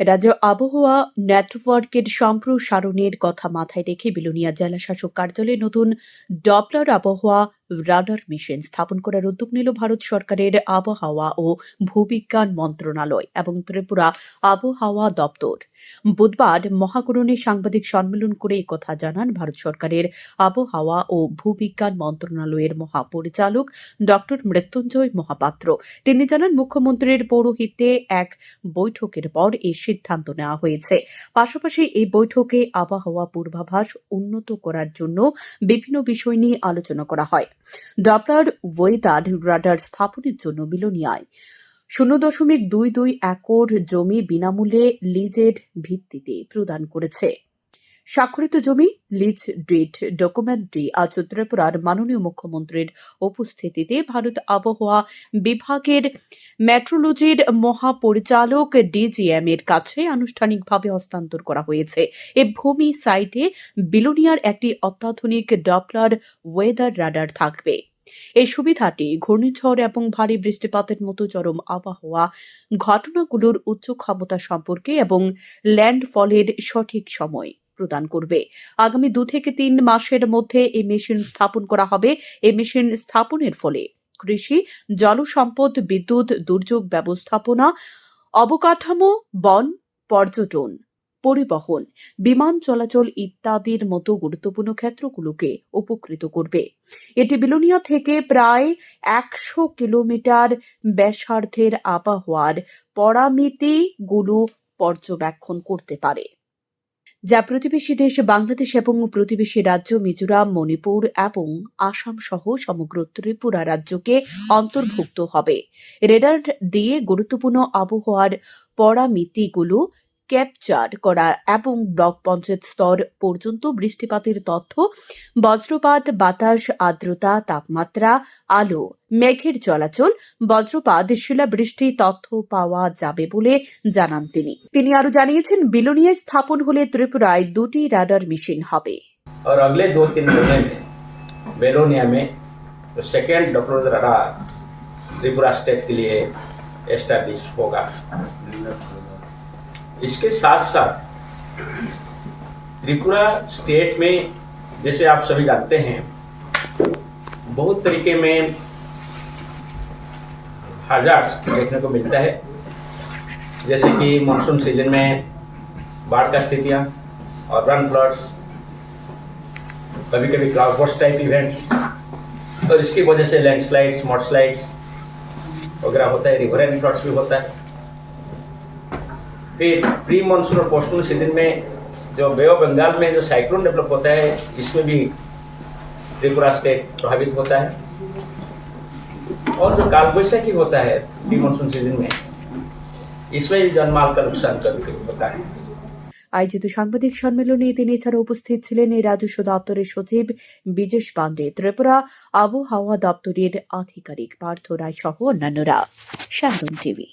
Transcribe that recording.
রাজ্য আবহাওয়া নেটওয়ার্কের সম্প্রসারণের কথা মাথায় রেখে বিলোনিয়া জেলাশাসক কার্যালয়ে নতুন ডপলার আবহাওয়া রাডার মিশন স্থাপন করার উদ্যোগ নিল ভারত সরকারের আবহাওয়া ও ভূবিজ্ঞান মন্ত্রণালয় এবং ত্রিপুরা আবহাওয়া দপ্তর। বুধবার মহাকরণে সাংবাদিক সম্মেলন করে একথা জানান ভারত সরকারের আবহাওয়া ও ভূবিজ্ঞান মন্ত্রণালয়ের মহাপরিচালক ডক্টর মৃত্যুঞ্জয় মহাপাত্র। তিনি জানান, মুখ্যমন্ত্রীর পৌরোহিত্যে এক বৈঠকের পর এই সিদ্ধান্ত নেওয়া হয়েছে। পাশাপাশি এই বৈঠকে আবহাওয়া পূর্বাভাস উন্নত করার জন্য বিভিন্ন বিষয় নিয়ে আলোচনা করা হয়। ডপলার ওয়েদার রাডার স্থাপনের জন্য বিলোনিয়ায় শূন্য দশমিক দুই দুই একর জমি বিনামূল্যে লিজের ভিত্তিতে প্রদান করেছে। স্বাক্ষরিত জমি, লিজ, ডিট ডকুমেন্টটি আজ ত্রিপুরার মাননীয় মুখ্যমন্ত্রীর উপস্থিতিতে ভারত আবহাওয়া বিভাগের মেট্রোলজির মহাপরিচালক ডিজিএম এর কাছে আনুষ্ঠানিকভাবে হস্তান্তর করা হয়েছে। এ ভূমি সাইটে বিলোনিয়ার একটি অত্যাধুনিক ডপলার ওয়েদার রাডার থাকবে। এই সুবিধাটি ঘূর্ণিঝড় এবং ভারী বৃষ্টিপাতের মতো চরম আবহাওয়া ঘটনাগুলোর উচ্চ ক্ষমতা সম্পর্কে এবং ল্যান্ডফলের সঠিক সময়। প্রদান করবে। আগামী দু থেকে তিন মাসের মধ্যে এই মেশিন স্থাপন করা হবে। এই মেশিন স্থাপনের ফলে কৃষি, জলসম্পদ, বিদ্যুৎ, দুর্যোগ ব্যবস্থাপনা, অবকাঠামো, বন, পর্যটন, পরিবহন, বিমান চলাচল ইত্যাদির মতো গুরুত্বপূর্ণ ক্ষেত্রগুলোকে উপকৃত করবে। এটি বিলোনিয়া থেকে প্রায় একশো কিলোমিটার ব্যাসার্ধের আবহাওয়ার পরামিতিগুলো পর্যবেক্ষণ করতে পারে। যা প্রতিবেশী দেশ বাংলাদেশ এবং প্রতিবেশী রাজ্য মিজোরাম, মণিপুর এবং আসাম সহ সমগ্র ত্রিপুরা রাজ্যকে অন্তর্ভুক্ত হবে। রেডার দিয়ে গুরুত্বপূর্ণ আবহাওয়ার পরামিতিগুলো ক্যাপচার করা এবং ব্লক পঞ্চায়েত স্তর পর্যন্ত বৃষ্টিপাতের তথ্য বজ্রপাত বাতাস আর্দ্রতা তাপমাত্রা আলো মেঘের চলাচল বজ্রপাত শিলাবৃষ্টি তথ্য পাওয়া যাবে বলে জানান তিনি তিনি আরো জানিয়েছেন বিলোনিয়ায় স্থাপন হলে ত্রিপুরায় দুটি রাডার মেশিন হবে और अगले दो तीन महीने में बेलोनिया में जो second Doppler radar Tripura state के लिए एस्टैब्लिश होगा इसके साथ साथ त्रिपुरा स्टेट में जैसे आप सभी जानते हैं, बहुत तरीके में हजार्स देखने को मिलता है। जैसे कि मानसून सीज़न में बाढ़ का स्थितियाँ और रन फ्लड्स कभी कभी क्लाउड बर्स्ट टाइप इवेंट्स और इसकी वजह से लैंडस्लाइड्स मॉडस्लाइड्स वगैरह होता है रिवर एंड फ्लड्स भी होता है। फिर प्री मानसून और पोस्ट मानसून सीजन में जो बे ऑफ बंगाल में जो साइक्लोन डेवलप होता है इसमें भी त्रिपुरा स्टेट प्रभावित होता है और जो काल बैसाखी होता है प्री मानसून सीजन में इसमें भी जानमाल का नुकसान कभी कभी होता है আয়োজিত সাংবাদিক সম্মেলনে তিনি এছাড়া উপস্থিত ছিলেন এই রাজস্ব দপ্তরের সচিব বিজেশ পাণ্ডে ত্রিপুরা আবহাওয়া দপ্তরের আধিকারিক পার্থ রায় সহ অন্যান্যরা শ্যামরন টিভি